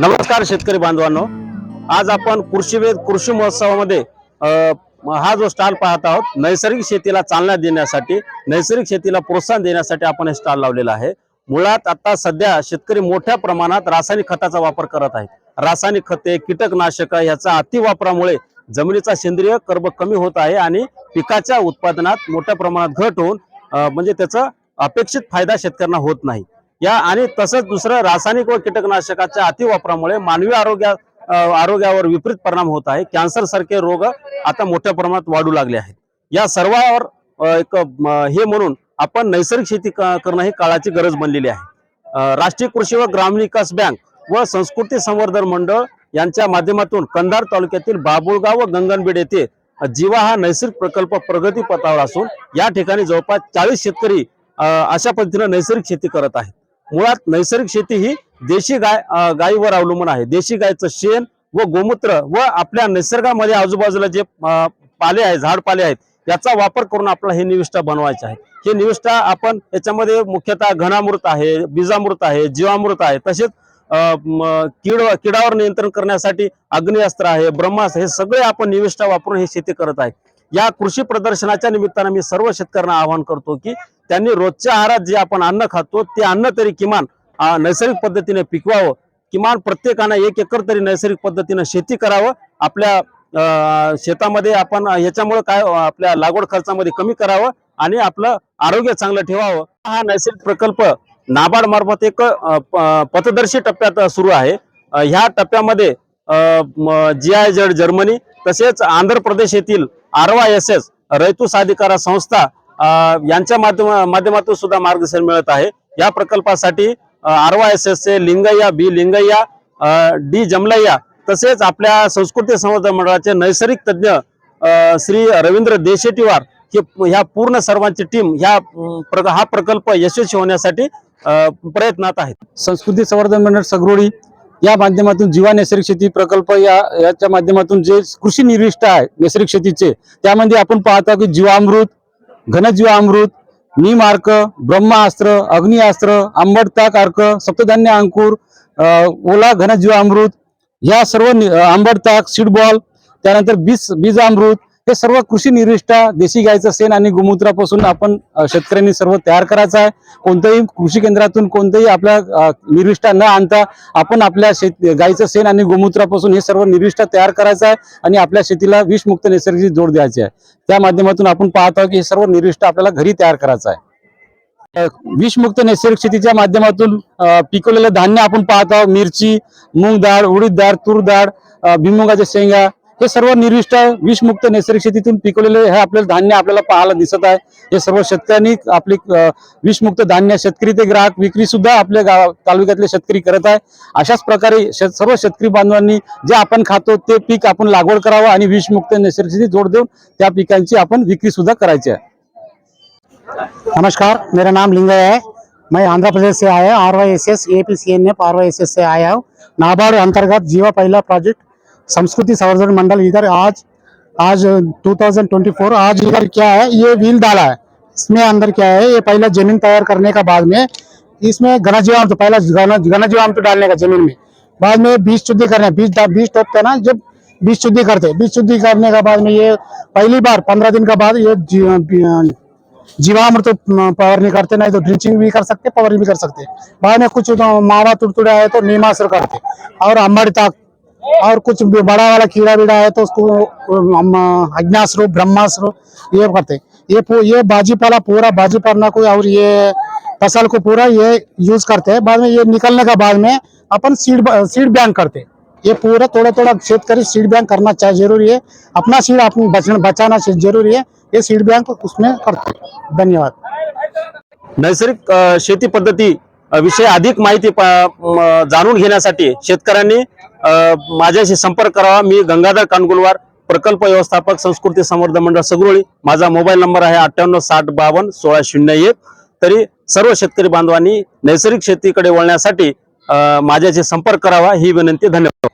नमस्कार शेतकरी बांधवांनो. आज आपण कृषीवेद कृषी महोत्सवामध्ये हा जो स्टॉल पाहत आहोत नैसर्गिक शेतीला चालना देण्यासाठी नैसर्गिक शेतीला प्रोत्साहन देण्यासाठी आपण हे स्टॉल लावलेला आहे. मुळात आता सध्या शेतकरी मोठ्या प्रमाणात रासायनिक खताचा वापर करत आहेत. रासायनिक खते कीटकनाशक ह्याचा अतिवापरामुळे जमिनीचा सेंद्रिय कर्ब कमी होत आहे आणि पिकाच्या उत्पादनात मोठ्या प्रमाणात घट होऊन म्हणजे त्याचा अपेक्षित फायदा शेतकऱ्यांना होत नाही. या आणि तसंच दुसरं रासायनिक व कीटकनाशकाच्या अतिवापरामुळे मानवी आरोग्या आरोग्यावर विपरीत परिणाम होत आहे. कॅन्सर सारखे रोग आता मोठ्या प्रमाणात वाढू लागले आहेत. या सर्वावर एक हे म्हणून आपण नैसर्गिक शेती करणं ही काळाची गरज बनलेली आहे. राष्ट्रीय कृषी व ग्रामीण विकास बँक व संस्कृती संवर्धन मंडळ यांच्या माध्यमातून कंधार तालुक्यातील बाबुळगाव व गंगनबीड येथे जीवा हा नैसर्गिक प्रकल्प प्रगती पथावर असून या ठिकाणी जवळपास चाळीस शेतकरी अशा पद्धतीनं नैसर्गिक शेती करत आहेत. मुळात नैसर्गिक शेती ही देशी गाय गायीवर अवलंबून आहे. देशी गायचं शेण व गोमूत्र व आपल्या निसर्गामध्ये आजूबाजूला जे पाले आहे झाड पाले आहेत याचा वापर करून आपल्याला हे निविष्ठा बनवायचे आहे. हे निविष्ठा आपण याच्यामध्ये मुख्यतः घनामृत आहे बीजामृत आहे जीवामृत आहे तसेच किड कीड किडावर नियंत्रण करण्यासाठी अग्निअस्त्र आहे ब्रह्मास्त्र हे सगळे आपण निविष्ठा वापरून हे शेती करत आहे. या कृषी प्रदर्शनाच्या निमित्तानं मी सर्व शेतकऱ्यांना आवाहन करतो की त्यांनी रोजच्या आहारात जे आपण अन्न खातो ते अन्न तरी किमान नैसर्गिक पद्धतीने पिकवावं. किमान प्रत्येकानं एक एकर तरी नैसर्गिक पद्धतीनं शेती करावं. आपल्या शेतामध्ये आपण याच्यामुळे काय आपल्या लागवड खर्चामध्ये कमी करावं आणि आपलं आरोग्य चांगलं ठेवावं. हा नैसर्गिक प्रकल्प नाबार्ड मार्फत एक पथदर्शी टप्प्यात सुरू आहे. ह्या टप्प्यामध्ये जी आय जेड जर्मनी तसेच आंध्र प्रदेश येथील आरवा एस एस रैतू साधिकारा संस्था यांच्या माध्यम माध्यमातून सुद्धा मार्गदर्शन मिळत आहे. या प्रकल्पासाठी आरवा एस एस चे लिंगय्या बी लिंगय्या डी जमलय्या तसेच आपल्या संस्कृती संवर्धन मंडळाचे नैसर्गिक तज्ज्ञ श्री रवींद्र देशेटीवार हे ह्या पूर्ण सर्वांची टीम ह्या प्र- हा प्रकल्प यशस्वी होण्यासाठी प्रयत्नात आहेत. संस्कृती संवर्धन मंडळ सगरोडी या माध्यमातून जीवा नैसर्गिक शेती प्रकल्प या याच्या माध्यमातून जे कृषी निर्विष्ट आहे नैसर्गिक शेतीचे त्यामध्ये आपण पाहतो की जीवामृत घनजीवामृत निमार्क ब्रह्मास्त्र अग्निअस्त्र आंबटताक अर्क सप्तधान्य अंकुर ओला घनजीवामृत या सर्व नि- आंबटताक सीडबॉल त्यानंतर बीज बीजामृत हे सर्व कृषी निर्विष्ठा देशी गायचं सेन आणि गोमूत्रापासून आपण शेतकऱ्यांनी सर्व तयार करायचं आहे. कोणत्याही कृषी केंद्रातून कोणत्याही आपल्या अ, न आणता आपण आपल्या शेत गाईचं सेन आणि गोमूत्रापासून हे सर्व निर्विष्ठा तयार करायचं आहे आणि आपल्या शेतीला विषमुक्त नैसर्गिक जोड द्यायची आहे. त्या माध्यमातून आपण पाहत आहोत की हे सर्व निर्दिष्ट आपल्याला घरी तयार करायचं आहे. विषमुक्त नैसर्गिक शेतीच्या माध्यमातून पिकवलेलं धान्य आपण पाहत आहोत. मिरची मूग डाळ उडीद डाळ तूर डाळ भिमुगाच्या भुईमुगाच्या शेंगा हे सर्व निर्विष्ट विषमुक्त नैसर्गिक शेतीतून पिकवलेले हे आपल्याला धान्य आपल्याला पाहायला दिसत आहे. हे सर्व शेतकऱ्यांनी आपली विषमुक्त धान्य शेतकरी ते ग्राहक विक्री सुद्धा आपल्या गाव तालुक्यातले शेतकरी करत आहे. अशाच प्रकारे शेत- सर्व शेतकरी बांधवांनी जे आपण खातो ते पीक आपण लागवड करावं आणि विषमुक्त नैसर्गिक शेती जोड देऊन त्या पिकांची आपण विक्री सुद्धा करायची आहे. नमस्कार मेरा नाम लिंगय है. मैं आंध्र प्रदेश से आया R Y S S A P C N F R Y S S से आया हूँ. नाबार्ड अंतर्गत जीवा पहला प्रोजेक्ट संस्कृति संवर्धन मंडल इधर आज आज 2024 आज इधर क्या है, ये व्हील डाला है। इसमें अंदर क्या है, ये पहला ज़मीन तैयार करने का बाद में, इसमें घनजीवाम तो पहला घनजीवाम तो डालने का ज़मीन में। बाद में बीज शुद्धि करना, बीज बीज टोपते ना, जब बीज शुद्धि करते, बीज शुद्धि करने का बाद में ये पहली बार, पंद्रह दिन का बाद ये जीवामृत फवारणी करते नहीं तो ड्रिंचिंग भी कर सकते फवारणी भी कर सकते। बाद में कुछ तो मावा तुड़तुड़े आए तो नीमासुर करते, और अम्बड़ तक और कुछ बड़ा वाला कीड़ा बीड़ा है तो उसको हम अग्नास्त्र ब्रह्मास्त्र ये करते ये ये बाजीपाला पूरा बाजीपाला को और ये फ़सल को पूरा ये यूज़ करते हैं। बाद में ये निकलने का बाद में अपन सीड सीड बैंक करते ये पूरा थोड़ा थोड़ा शेतकरी सीड बैंक करना चाहिए ज़रूरी है। अपना सीड अपने बचना, बचाना ज़रूरी है। ये सीड बैंक उसमें करते धन्यवाद। नैसर्गिक शेती पद्धती विषयी अधिक माहिती प- जाणून घेण्यासाठी शेतकऱ्यांनी माझ्याशी संपर्क करावा. मी गंगाधर कानगुलवार प्रकल्प व्यवस्थापक संस्कृती संवर्धन मंडळ सगरोळी. माझा मोबाईल नंबर आहे अठ्ठ्याण्णव साठ बावन्न सोळा शून्य एक. तरी सर्व शेतकरी बांधवांनी नैसर्गिक शेतीकडे वळण्यासाठी माझ्याशी संपर्क करावा. ही विनंती धन्यवाद.